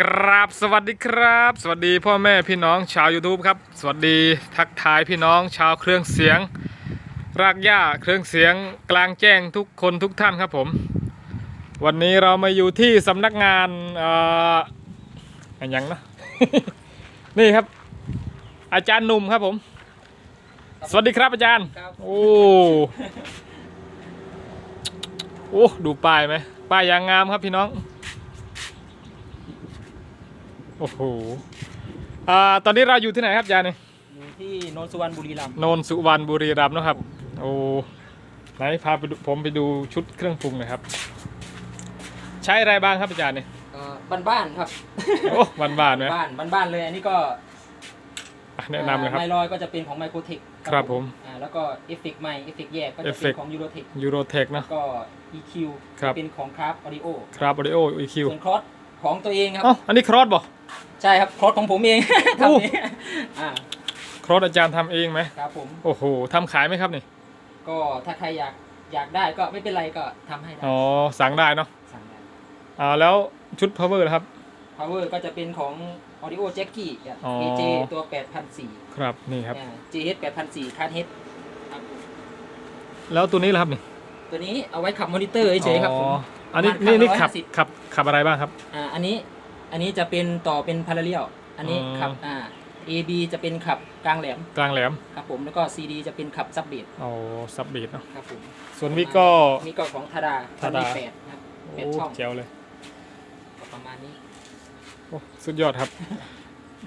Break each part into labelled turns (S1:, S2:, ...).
S1: กราบสวัสดีครับ สวัสดีพ่อแม่พี่น้องชาว YouTube ครับ สวัสดีทักทายพี่น้องชาวเครื่องเสียง รากหญ้าเครื่องเสียงกลางแจ้งทุกคนทุกท่านครับผม วันนี้เรามาอยู่ที่สำนักงานเอ่ออะไรหยังนะ นี่ครับ อาจารย์หนุ่มครับผม สวัสดีครับอาจารย์
S2: ครับ
S1: โอ้โอ้ดูป้ายไหมป้ายยางงามครับพี่น้อง โอ้โหอ่าตอนนี้เราอยู่ที่ไหนครับอาจารย์เนี่ย
S2: อยู่ที่โนนสุวรรณบุรีรัมย์
S1: โนนสุวรรณบุรีรัมย์นะครับ โอ้ไหนพาไปดูผมไปดูชุดเครื่องปรุงหน่อยครับ ใช้อะไรบ้างครับอาจารย์เนี่ย
S2: บ้านบ้านๆครับ
S1: โอ้บานบานๆไหม
S2: บ้านบ้านบ้านๆเลยอันนี้ก็
S1: อะแนะนำเลยครับ
S2: ไมลอยก็จะเป็นของไมโครเทค
S1: ครับผม
S2: อ่าแล้วก็เอฟเฟกต์ใหม่เอฟเฟกต์แยกก็จะ
S1: เอฟเฟ
S2: เป็
S1: ก
S2: น
S1: ต์
S2: ของยูโรเทค
S1: ยูโรเทคนะ
S2: ก็ EQ
S1: ครับ
S2: เป็นของคราฟออดิโอ
S1: ครับออดิโออีคิว
S2: ส่วนครอส ของตัวเองครับ
S1: อ๋ออันนี้ครอสบ่
S2: ใช่ครับครอสของผมเองทำเองอ่า
S1: ครอสอาจารย์ทำเองไหม
S2: ครับผม
S1: โอ้โหทำขายไหมครับนี่
S2: ก็ถ้าใครอยากอยากได้ก็ไม่เป็นไรก็ทำให้ได้
S1: อ๋อสั่งได้เนาะ
S2: สั่งได้
S1: อ่าแล้วชุด power นะครับ
S2: power ก็จะเป็นของ audio Jackie อะ
S1: อ๋อ
S2: AJ ตัว8,400
S1: ครับนี่ครับ
S2: อ่า GH 8,400คาร์ดเฮด
S1: แล้วตัวนี้ล่ะครับนี่
S2: ตัวนี้เอาไว้ขับมอนิเตอร์เฉยๆครับผม
S1: อ๋ออันนี้
S2: ประมาณ
S1: นี่นี่ขับ
S2: 150
S1: ขับ ขับอะไรบ้างครับ
S2: อ่าอันนี้อันนี้จะเป็นต่อเป็นพาราเรียลอันนี้
S1: อ๋อ
S2: ขับอ่า AB จะเป็นขับกลางแหลม
S1: กลางแหลม
S2: ครับผมแล้วก็ CD จะเป็นขับซับเบส
S1: เอาซับบีดเนาะ
S2: ครับผม
S1: ส่วนวิกก็
S2: นี่ก็ของทาดา
S1: ทาดา
S2: แปดนะครับแป
S1: โอ้
S2: ดช่อง
S1: เจ๋วเลย
S2: ก็ประมาณนี้
S1: โอ้สุดยอดครับ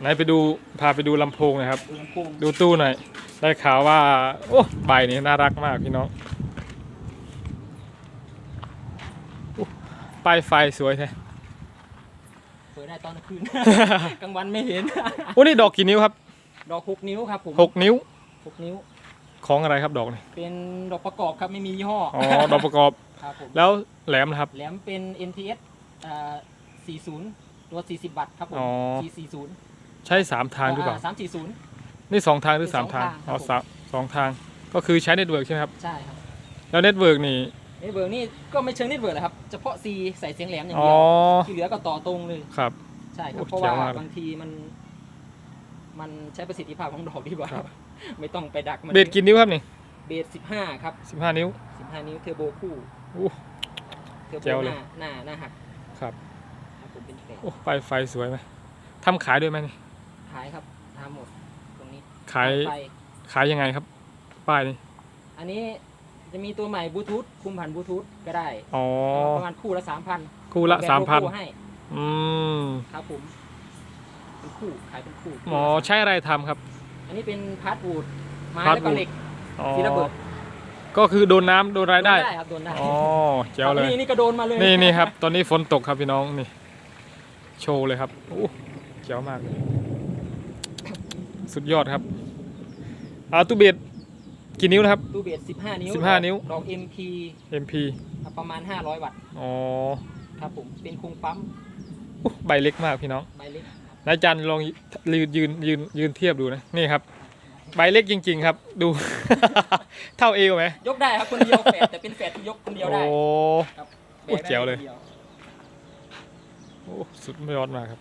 S1: ไหนไปดูพาไปดูลำโพงหนะครับ
S2: ดูลำโพง
S1: ดูตู้หน่อย ได้ข่าวว่า โอ้ใบนี้น่ารักมากพี่น้องโอ้ ป้ายไฟสวยแท้
S2: เปิดได้ตอนกลางคืน กลางวันไม่เห็น
S1: โอ้นี่ดอกกี่นิ้วครับ
S2: ดอกหกนิ้วครับผม
S1: หกนิ้ว
S2: หกนิ้ว
S1: ของอะไรครับดอกนี่
S2: เป็นดอกประกอบครับไม่มียี่ห้อ
S1: อ๋อดอกประกอบ
S2: ครับผม
S1: แล้วแหลมนะครับ
S2: แหลมเป็น NTS อ่า40 ตัว 40บัตครับผม
S1: อ๋อ
S2: 440
S1: ใช้สามทางหรือเปล่า
S2: สามสี่ศูนย์
S1: นี่สองทางหรือสามทาง
S2: สองทางครับ
S1: อ๋อสามสองทางก็คือใช้เน็ตเวิร์กใช่ไหมครับ
S2: ใช่ครับ
S1: แล้วเน็ตเวิร์กนี่
S2: เน็ตเวิร์กนี่ก็ไม่เชิงเน็ตเวิร์กเลยครับ เฉพาะ C ใส่เสียงแหลมอย่าง
S1: อ๋อ
S2: เดียว ที่เหลือก็ต่อตรงเลย
S1: ครับ
S2: ใช่ครับ
S1: โอ้
S2: เพราะ
S1: เจ๋
S2: ว่าง
S1: มากเลย
S2: บางทีมัน มันใช้ประสิทธิภาพของดอกดีกว่า
S1: ครับ
S2: ไม่ต้องไปดักมัน
S1: เบสกี่นิ้วครับนี่
S2: เบส15ครับ
S1: สิบห้านิ้ว
S2: 15นิ้วเทอร์โบคู่
S1: อู้
S2: เทอร์โบ
S1: แจ๋ว
S2: ห
S1: เลย
S2: น้าหน้าหน้าหัก
S1: ครับ
S2: ครับผมเป็นแฝด
S1: โอ้ไฟไฟสวยไหมทำขายด้วยไหมนี่
S2: ขายครับทำหมดตรงนี้
S1: ขาย
S2: ไฟ
S1: ขายยังไงครับ ป้ายนี่
S2: อันนี้ จะมีตัวใหม่บลูทูธคุมผ่านบลูทูธก็ได้
S1: อ๋อ
S2: ประมาณคู่ละ3,000
S1: คู่ละสามพัน
S2: ให้
S1: อืม
S2: ครับผมเป็นคู่ขายเป็นคู่
S1: หมอใช้อะไรทำครับ
S2: อันนี้เป็นพาร์ทวูดไม้
S1: พาร์ท
S2: แล้วก็
S1: วูด
S2: เหล็ก
S1: อ๋อ
S2: ที่ระเบิด
S1: ก็คือโดนน้ำโดนอะไรได้
S2: โครับโดนได้
S1: อ๋อเจ๋วเลย
S2: นี่นี่ก็โดนมาเลย
S1: นี่นี่ครับ ตอนนี้ฝนตกครับพี่น้องนี่ โชว์เลยครับโอ้เจ๋วมากเลยสุดยอดครับอาตูเบส กี่นิ้วนะครับ
S2: ตู้เบส15 นิ้ว
S1: 15นิ้ว
S2: ดอก MP
S1: MP
S2: ประมาณ 500 วัตต์
S1: อ๋อ
S2: ครับผมเป็นโครงปั๊ม
S1: อู้ใบเล็กมากพี่น้อง
S2: ใบเล็ก
S1: นายจันลองยืนยืนยืนยืนเทียบดูนะนี่ครับ ใบเล็กจริง ๆ ครับ ดู เท่าเอวไหม
S2: ยกได้ครับคนเดียวแฝดแต่เป็นแฝดที่ยกคนเดียว
S1: โอ้
S2: ได้ครับ
S1: โอ้เจ๋วเลย
S2: แบกได้คนดี
S1: โอ้สุดยอดมากครับ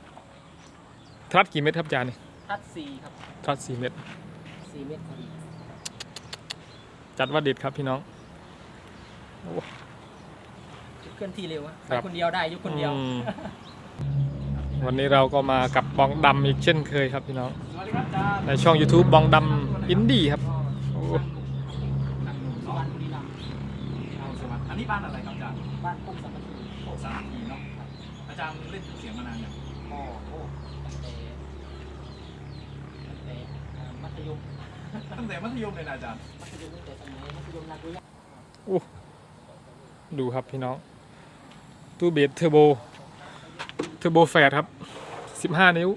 S1: ทรัดกี่เม็ดครับอาจารย์นี่
S2: ทัดสี่ครับ
S1: ทรัดสี่เม็ด
S2: สี่เมตรพอดี
S1: จัดว่าเด็ดครับพี่น้อง
S2: เคลื่อนที่เร็วอะ
S1: ครั
S2: ไป
S1: บ
S2: คนเดียวได้ยกคนเดียว
S1: อืมวันนี้เราก็มากับบองดำอีกเช่นเคยครับพี่น้อง
S2: สวัสดีครับจ้า
S1: ในช่อง YouTube บองดำอินดี้ครับโอ้
S2: บ้านบุรีรัมย์
S3: เอาสวัสดีอันนี้บ้านอะไรครับอาจารย์
S2: บ้านพุ่มสัมปทาน
S3: โคกสามทีเนาะอาจารย์เล่นเสียงมานานยัง
S2: โอ้โหตั้งแต่ตั้งแต่อ่ามัธยม
S3: ตั้งแต่มัธยมเลยนะอาจารย์
S2: มัธยมตั้งแต่สมัยมัธยมนาดุยะ
S1: ดูครับพี่น้อง ตู้เบสเทอร์โบ เทอร์โบแฟดครับ 15 นิ้ว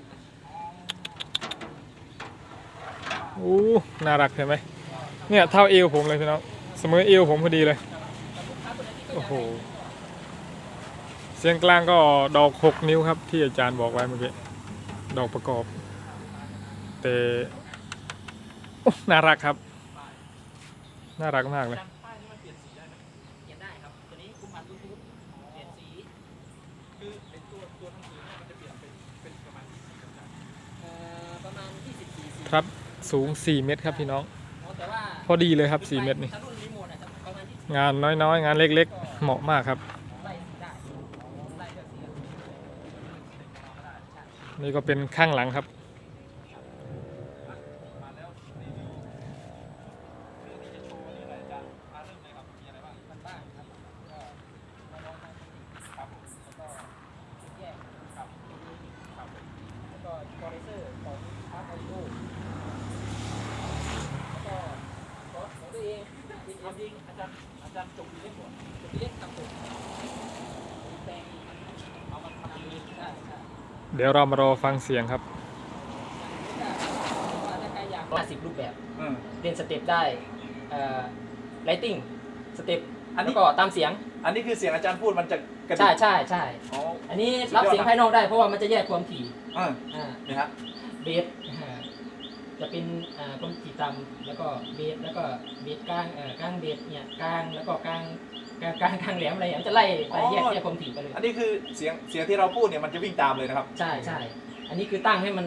S1: โอ้ น่ารักเห็นไหม เนี่ยเท่าเอวผมเลยพี่น้อง เสมอเอวผมพอดีเลย โอ้โห เสียงกลางก็ดอก 6 นิ้วครับ ที่อาจารย์บอกไว้เมื่อกี้ ดอกประกอบ แต่ น่ารักครับ น่ารักมากเลย
S2: ครับสู
S3: ง
S1: 4 เมตรครับพี่น้อง พอดีเลยครับ 4 เมตรนี่ งานน้อยๆ งานเล็กๆ เหมาะมากครับ นี่ก็เป็นข้างหลังครับ
S2: ควา
S3: มจริงอาจารย์อาจารย์จบอยู่เรื่องหัว
S2: ๆตัวเล็กครับผมแปลง
S3: เอามันทำเอง
S2: ใช่ใช่
S1: เดี๋ยวเรามารอฟังเสียงครับ
S2: ว่าถ้าใครอยากห้าสิบรูปแบบ
S3: อืม
S2: เรียนสเต็ปได้เอ่อไลติ้งสเต็ป
S3: อันนี้
S2: แล้วก็ตามเสียง
S3: อันนี้คือเสียงอาจารย์พูดมันจะกระดิ
S2: ใช่
S3: ก
S2: ใช่ใช่
S3: อ๋อ
S2: อันนี้รับเสียงภายนอกได้เพราะว่ามันจะแยกความถี่
S3: อ่า
S2: อ่า
S3: นี่ครับ
S2: เบสอ่า จะเป็นอ่าความถี่ต่ำแล้วก็เบสแล้วก็เบสกลางเอ่อกลางเบสเนี่ยกลางแล้วก็กลางกลางกลางกลางแหลมอะไรอย่างเงี้ยมันจะไล่ไปแยกแยกความถี่ไปเลย
S3: อันนี้คือเสียงเสียงที่เราพูดเนี่ยมันจะวิ่งตามเลยนะครับ
S2: ใช่ใช่อันนี้คือตั้งให้มัน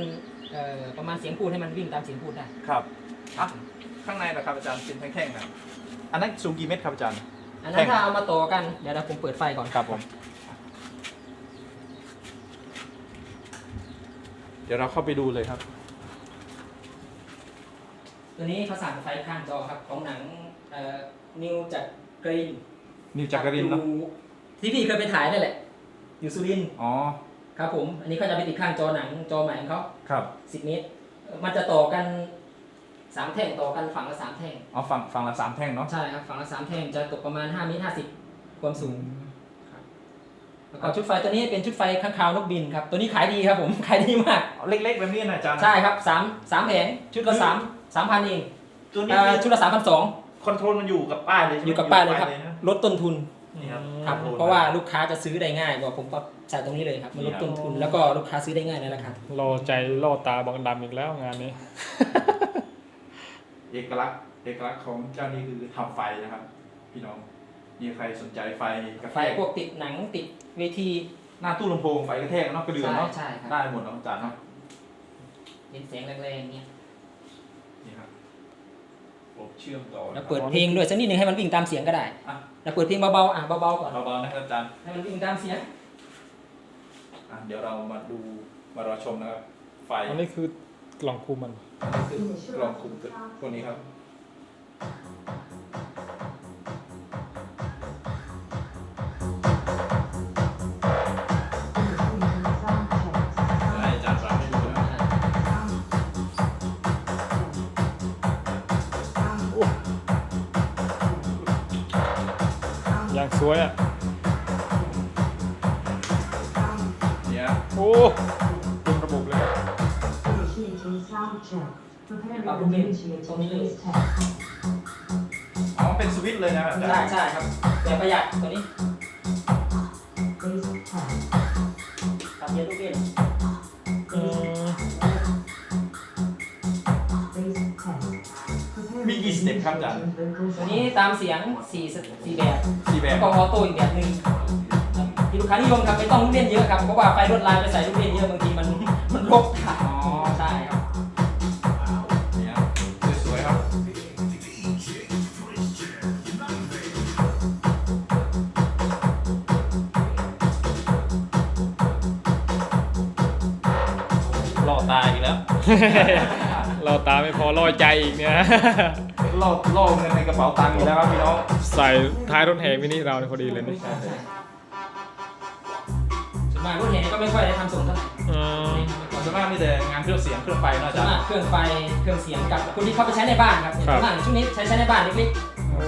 S2: เอ่อประมาณเสียงพูดให้มันวิ่งตามเสียงพูดได้
S3: ครับอะข้างในนะครับอาจารย์เป็นแท่งๆนะอันนั้นสูงกี่เมตรครับอาจารย์
S2: อันนั้นถ้าเอามาต่อกันเดี๋ยวเราผมเปิดไฟก่อน
S3: ครับผมเดี๋ยวเราเข้าไปดูเลยครับ
S2: ตัวนี้เขาสั่งไฟข้างจอครับของหนังนิวจากกรีน
S3: นิวจักรินทร์เนาะ
S2: ที่พี่เคยไปถ่ายนั่นแหละอยู่สุรินทร์
S3: อ๋อ
S2: ครับผม อันนี้เขาจะไปติดข้างจอหนังจอใหม่ของเขา
S3: ครับ
S2: 10เมตรเอ่อมันจะต่อกันสามแท่งต่อกันฝั่งละสามแท่ง
S3: เอาฝั่งฝั่งละสามแท่งเนาะ
S2: ใช่ครับฝั่งละสามแท่งจะตกประมาณ5เมตร50ความสูงแล้วก็ชุดไฟตัวนี้เป็นชุดไฟข้างคาวนกบินครับตัวนี้ขายดีครับผมขายดีมาก
S3: เอาเล็กๆแบบนี้นะอาจารย์
S2: ใช่ครับสามสามแผงชุดละสาม สามพันเอง
S3: ตัวนี้
S2: เอ่อชุดละสามพันสอง
S3: คอนโทรลมันอยู่กับป้ายเลยใช่ไหม
S2: อยู่กับป้ายเลยครับ
S3: นะ
S2: ลดต้นทุน
S3: นี่ครับ
S2: ครับ
S3: คอนโท
S2: เพราะว่าลูกค้าจะซื้อได้ง่ายกว่าผมปรับใส่ตรงนี้เลยครับ มันลดต้นทุนแล้วก็ลูกค้าซื้อได้ง่ายในราคาร
S1: อใจล่อตาบังดำอีกแล้วงานนี้
S3: เอกลักษณ์เอกลักษณ์ของเจ้านี่คือทำไฟนะครับ พี่น้องมีใครสนใจไฟกระ
S2: ไฟ
S3: แทก
S2: พวกติดหนังติดเวที
S3: หน้าตู้ลำโพงไฟกระแทกเนาะกระเดื่อง
S2: ใช่
S3: เนาะ
S2: ใช่ครับ
S3: ได้หมดเนาะอาจารย์เนาะ
S2: เป็นเสียงแรงๆเนี่ย
S3: นี่ครับอบเชื่อมต่อ
S2: แล้วเปิดเพลงด้วยสักนิดหนึ่งให้มันวิ่งตามเสียงก็ได้
S3: อะ
S2: แล้วเปิดเพลงเบาๆอะเบาๆก่อน
S3: เบาๆนะครับอาจารย์
S2: ให้มันวิ่งตามเสียง
S3: อะเดี๋ยวเรามาดูมารอชมนะครับ ไฟ
S1: อันนี้คือกล่องคุมมัน
S3: คือกล่องคุมตัวนี้ครับ
S1: สวยอะ
S3: เนี่ย
S1: โอ้เต็มระบบเลยครับ
S2: ปรับลูกเล่นตรงนี้เลย
S3: อ๋อเป็นสวิตช์เลยนะอาจารย์
S2: ใช่ใช่ครับแต่ประหยัดตัวนี้
S3: เต็ปครับอาจารย์
S2: ตัวนี้ตามเสียงสี่สสี่แบบ
S3: สี่แบ
S2: แล้
S3: บ
S2: วก็ออโต้อีกแบบหนึ่งที่ลูกค้านิยมครับไม่ต้องลูกเล่นเยอะครับเพราะว่าไฟลวดลายไปใส่ลูกเล่นเยอะบางทีมันมันรกค่ะ
S3: อ๋อ
S2: ใช่ครับ
S3: เนี่ยสวยๆครับหล่อตาอีกแล้ว
S1: เราตาไม่พอล่อใจอีกเนี่ย
S3: ล่อล่อเงินในกระเป๋าตังค์อีกแล้วครับพี่น้อง
S1: ใส่ท้ายรถแห่มินิเราเนี่ยพอดีเลยนี่
S2: ส่วนมากรถแห่ก็ไม่ค่อยได้ทำส่งเท่าไหร่
S1: อืม
S3: ส่วนมากมีแต่งานเครื่องเสียงเครื่องไฟเนอะอา
S2: ส่ว
S3: จานร
S2: มาก
S3: ย์
S2: เครื่องไฟเครื่องเสียงกับคนที่เข้าไปใช้ในบ้านครับส่วนมากชุดนี้ใช้ใช้ในบ้านเล็ก
S1: โอ้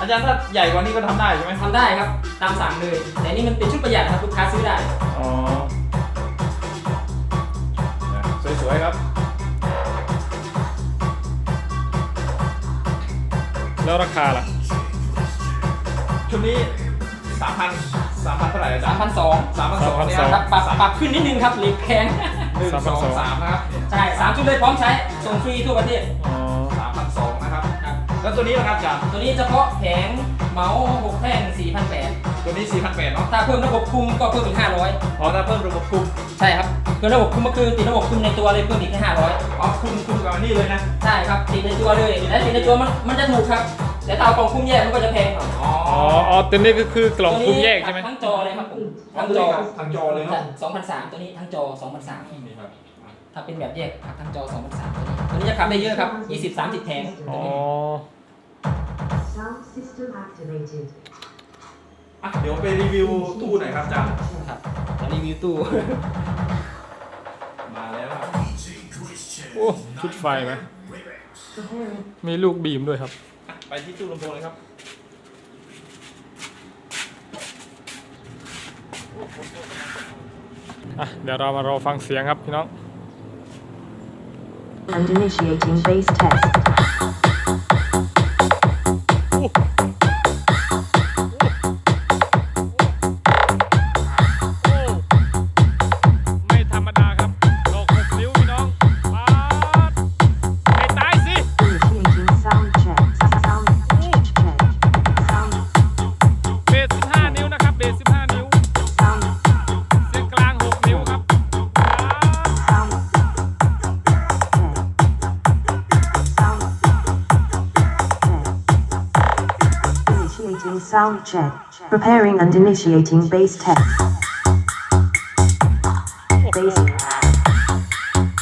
S3: อาจารย์ถ้าใหญ่กว่านี้ก็ทำได้ใช่ไหม
S2: ๆทำได้ครับตามสั่งเลยแต่นี่มันเป็นชุดประหยัดครับลูกค้าซื้อได้
S1: อ๋อ
S3: สวยๆครับ
S1: แล้วราคาล่ะ
S3: ชุดนี้สามพันสามพันเท่าไหร่อาจารย์
S2: 3,200
S3: สามพันสองเนี่ย
S1: 3,200
S2: ครับปรับปรับขึ้นนิดนึงครับเหล็กแข็ง
S3: หนึ่งสองสามนะครับ
S2: ใช่สามชุดเลยพร้อมใช้ส่งฟรีทั่วประเทศ
S1: อ๋อ
S3: สามพันสองนะครับ
S2: ครับ
S3: แล้วตัวนี้นะครับอาจารย์
S2: ตัวนี้เฉพาะแผงเมาส์6แท่ง4,800
S3: ตัวนี้สี่พันแปดเนาะ
S2: ถ้าเพิ่มระบบคุมก็เพิ่มอีก500
S3: อ๋อถ้าเพิ่มระบบคุม
S2: ใช่ครับเกินระบบคุมก็คือติดระบบคุมในตัวเลยเพิ่มอีกแค่ห้าร้อย
S3: อ๋อคุณคุณกับอันนี่เลยนะ
S2: ใช่ครับติดในตัวเลยและติดในตัวมันมันจะถูกครับ แต่ถ้าเอากล่องคุมแยกมันก็จะแพงหน่อย
S3: อ๋อ
S4: อ๋ออ๋อตัวนี้ก็คือกล่องคุมแยกใช่ไหม
S2: ทั้งจอเลยครับผม
S3: ทั้
S2: ทั้
S3: ง
S2: ง
S3: จ
S2: จ
S3: อ
S2: อ
S3: ทางจอเลยเนาะ
S2: สองพันสามตัวนี้ทั้งจอสองพันสาม
S3: นี่ครับ
S2: ถ้าเป็นแบบแยกทั้งจอสองพันสามตัวนี้ตัวนี้จะขับได้เยอะครับยี่สิบสามสิบแผงตั
S4: อ๋
S2: ว
S4: อ
S2: นี้
S5: Sound system activated.
S3: อะเดี๋ยวไปรีวิวตู้หน่อยครับอาจารย์
S2: ครับจะรีวิวตู้
S3: มาแล้วครับ
S4: โอ้ชุดไฟไหมมีลูกบีมด้วยครับ
S3: อะไปที่ตู้ลำโพงเลยครับ
S4: อะเดี๋ยวเรามารอฟังเสียงครับพี่น้อง
S5: And initiating base test. Sound check. Initiating sound check. Preparing and initiating base test.
S4: โอ้โห
S5: Base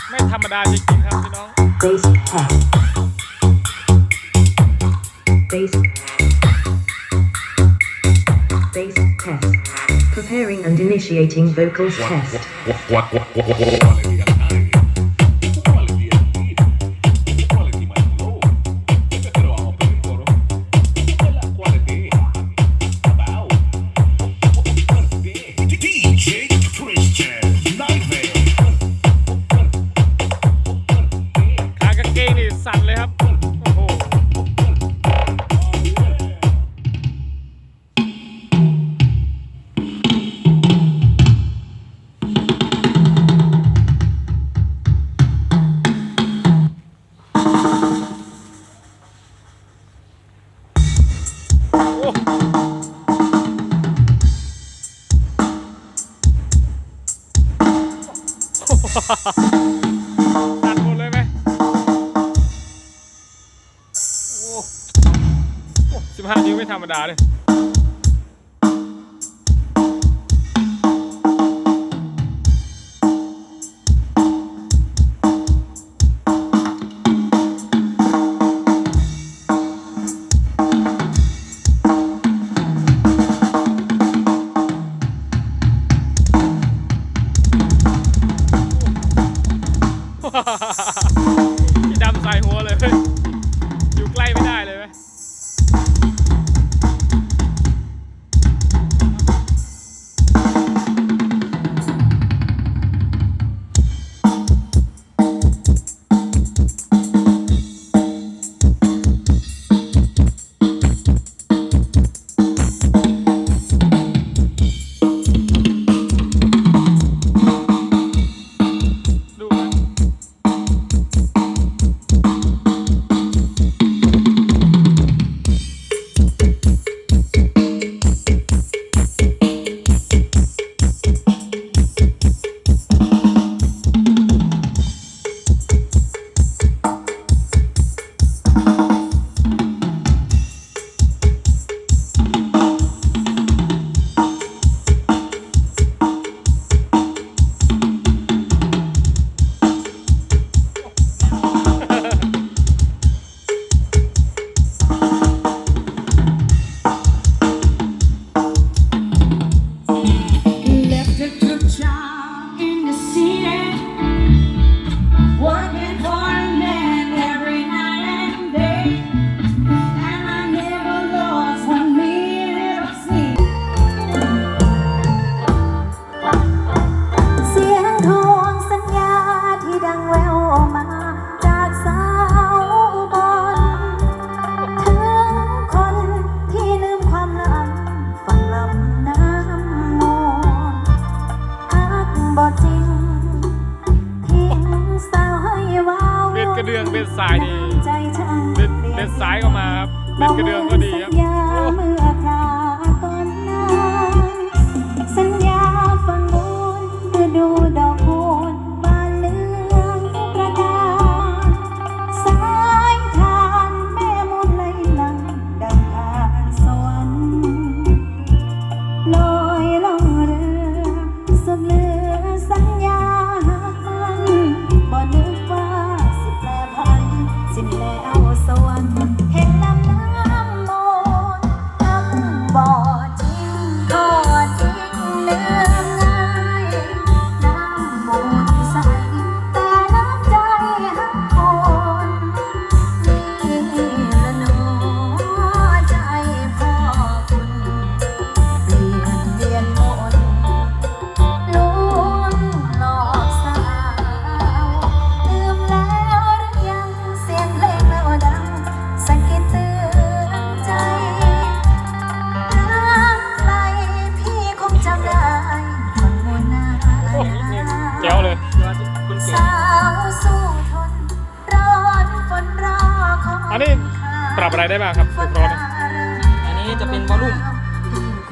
S4: ไม่ธรรมดาจริงๆครับพี่น้อง
S5: base test. Base base test. Preparing and initiating vocals test.
S4: ตัดหมดเลยไหมโอ้สิบห้านิ้วไม่ธรรมดาเลย ดำใส่หัวเลย อยู่ใกล้ไม่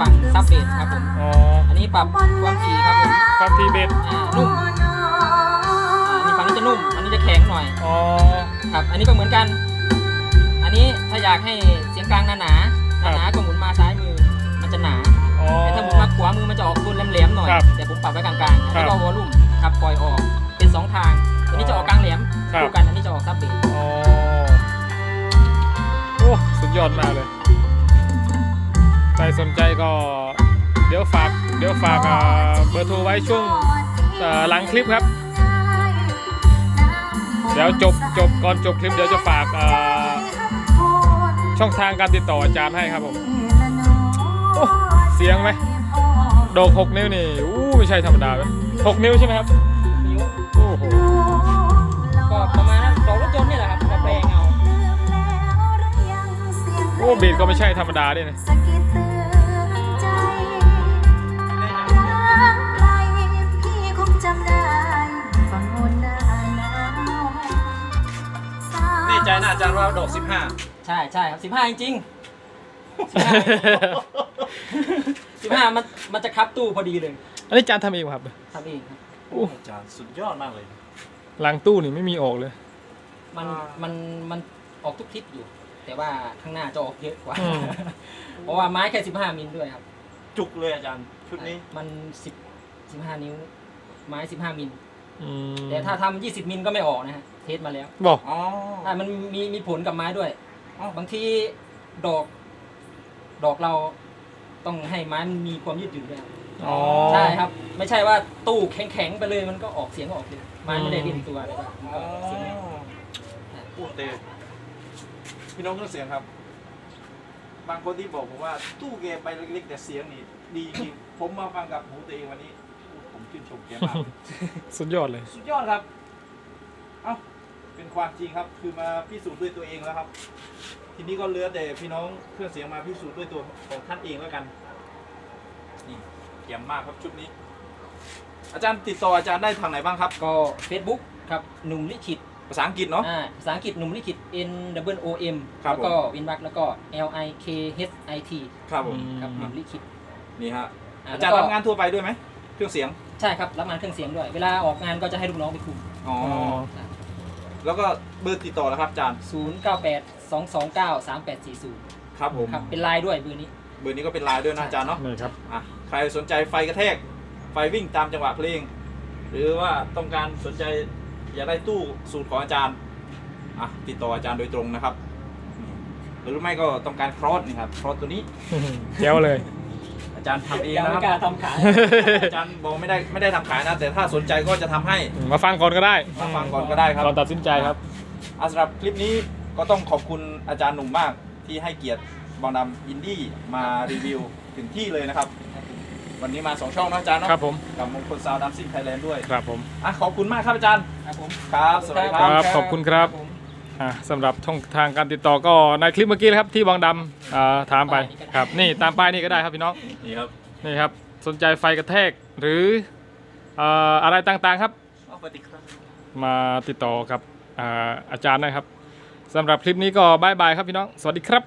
S2: ฝั่งซับเบสครับผม
S1: อ๋อ
S2: อันนี้ปรับความถี่ครับผม
S1: ความทีเบส
S2: อ่านุ่มอ่าอันนี้ฝั่งนี้จะนุ่ม อันนี้จะแข็งหน่อย
S1: อ๋อ
S2: ครับ อันนี้ก็เหมือนกัน อันนี้ถ้าอยากให้เสียงกลางหนาหนาๆ
S1: ครับ
S2: หนาๆก็หมุนมาซ้ายมือ มันจะหนา
S1: อ๋อ
S2: แต่ถ้าหมุนมาขวามือมันจะออกตัวแหลมๆหน่อย
S1: ครับ
S2: แต่ผมปรับไว้กลางๆ
S1: ครั
S2: แล้ว
S1: บ
S2: ก็วอลลุ่มครับปล่อยออก เป็นสองทาง อันนี้จะออกกลางแหลม
S1: ครับ
S2: คู่กัน อันนี้จะออกซับเบส
S1: อ๋อโอ้สุดยอดมากเลย ใครสนใจก็เดี๋ยวฝากเดี๋ยวฝากอ่าเบอร์โทรไว้ช่วงเอ่อหลังคลิปครับ เดี๋ยวจบจบก่อนจบคลิปเดี๋ยวจะฝากอ่าช่องทางการติดต่ออาจารย์ให้ครับผมโอ้เสียงไหมโดกหกนิ้วนี่อู้ไม่ใช่ธรรมดาเลยหกนิ้วใช่ไหมครับ
S2: นิ้ว
S1: โอ้โห
S2: ก็ประมาณนั้นดอกรถยนต์นี่แหละครับมาแปลงเอา
S1: โอ้บีดก็ไม่ใช่ธรรมดาด้วยนะ
S3: ใจนะอาจารย์ว่าดอก
S2: ใช่ใช่ครับสิบห้าจริงสิบห้ามันมันจะคับตู้พอดีเลย
S1: อันนี้อาจารย์ทำเองครับ
S2: ทำเองครับ
S1: โอ้
S3: 15อาจารย์สุดยอดมากเลย
S1: หลังตู้นี่ไม่มีออกเลย
S2: มัน
S3: อ่ามั
S2: มันมันออกทุกทิศอยู่ แต่ว่าข้างหน้าจะออกเยอะกว่า
S1: อืม
S2: เพราะว่าไม้แค่สิบห้ามิลด้วยครับ
S3: จุกเลยอาจารย์ชุดนี้
S2: มันสิบสิบห้านิ้ว ไม้สิบห้ามิล
S1: อืม
S2: แต่ถ้าทำยี่สิบมิลก็ไม่ออกนะฮะ เทสมาแล้ว
S1: บอก
S3: อ๋อ
S2: อ่ามันมีมีผลกับไม้ด้วย
S3: อ๋อ
S2: บางทีดอก ดอกเราต้องให้ไม้มันมีความยืดหยุ่นด้วยครับ
S1: อ๋อ
S2: ใช่ครับ ไม่ใช่ว่าตู้แข็งๆไปเลยมันก็ออกเสียงออกเลยไม้ไม่ได้เล่นตัวอะไรแบบมันก็เสียงไม่ออก
S3: พูดเตะพี่น้องเครื่องเสียงครับ บางคนที่บอกผมว่าตู้เกมไปเล็กๆ แต่เสียงนี่ดีจริงผมมาฟังกับหูตัวเองวันนี้ ผมชื่นชมแกมากเลย
S1: สุดยอดเลย
S3: สุดยอดครับ เอ้า เป็นความจริงครับ คือมาพิสูจน์ด้วยตัวเองแล้วครับ ทีนี้ก็เหลือแต่พี่น้องเครื่องเสียงมาพิสูจน์ด้วยตัวของท่านเองแล้วกันนี่เยี่ยมมากครับชุดนี้ อาจารย์ติดต่ออาจารย์ได้ทางไหนบ้างครับ
S2: ก็ Facebook ครับหนุ่มลิขิต
S3: ภาษาอังกฤษเนาะ
S2: อ่าภาษาอังกฤษหนุ่มลิขิต N W O M
S3: ครับ
S2: แล้วก็วินวักแล้วก็ L I K H I T
S3: ครับผม
S1: อืม
S2: ครับหนุ่มลิขิต
S3: นี่ฮะ
S2: อ่
S3: อาจารย์
S2: แล้ว
S3: รับ
S2: ก็
S3: งานทั่วไปด้วยไหมเครื่องเสียง
S2: ใช่ครับรับงานเครื่องเสียงด้วย เวลาออกงานก็จะให้ลูกน้องไปคุม
S3: อ๋อ
S1: อ๋อ
S3: แล้วก็เบอร์ติดต่อแล้วครับอาจารย์
S2: 0 9 8 2 2 9 3 8 4 0
S3: ครับผม
S2: ครับเป็นไลน์ด้วยเบอร์นี้
S3: เบอร์นี้ก็เป็นไลน์ด้วยนะอาจารย์เนาะ
S1: นี่ครับ
S3: อะใครสนใจไฟกระแทก ไฟวิ่งตามจังหวะเพลง หรือว่าต้องการสนใจอยากได้ตู้สูตรของอาจารย์อะติดต่ออาจารย์โดยตรงนะครับนี่หรือไม่ก็ต้องการครอสนี่ครับครอสตัวนี้
S1: แจ๋วเลย
S3: อา จารย์ทำเอง
S2: ยัง
S3: นะ
S2: ไม่
S3: ค
S2: ก
S3: รับ
S2: ล้าทำขาย
S3: อาจารย์บอกไม่ได้ไม่ได้ทำขายนะ แต่ถ้าสนใจก็จะทำให้
S1: มาฟังก่อนก็ได้
S3: มาฟังก่อนก็ได้ครับ
S1: ก่อนตัดสินใจครับ
S3: อะสำหรับคลิปนี้ก็ต้องขอบคุณอาจารย์หนุ่มมากที่ให้เกียรติบองดำอินดี้มารีวิวถึงที่เลยนะครับ วันนี้มาสองช่องนะอาจารย์เนาะ
S1: ครับผม
S3: กับมงคลซาวดัมซิ่งไทยแลนด์ด้วย
S1: ครับผม
S3: อะขอบคุณมากครับอาจารย์
S2: ครับผม
S3: ครับสวัสดีค
S1: ค
S3: รั
S1: รับบขอบคุณครับ
S2: ผม
S1: อ่า สำหรับช่องทางการติดต่อก็ในคลิปเมื่อกี้นะครับที่บางดำอ่าถามไปครับนี่ตามป้ายนี่ก็ได้ครับพี่น้อง
S3: นี่ครับ
S1: นี่ครับสนใจไฟกระแทกหรือเอ่ออะไรต่างๆครับ
S3: สวัสดีครับ
S1: มาติดต่อกับอาอาจารย์นะครับสำหรับคลิปนี้ก็บายบายครับพี่น้อง สวัสดีครับ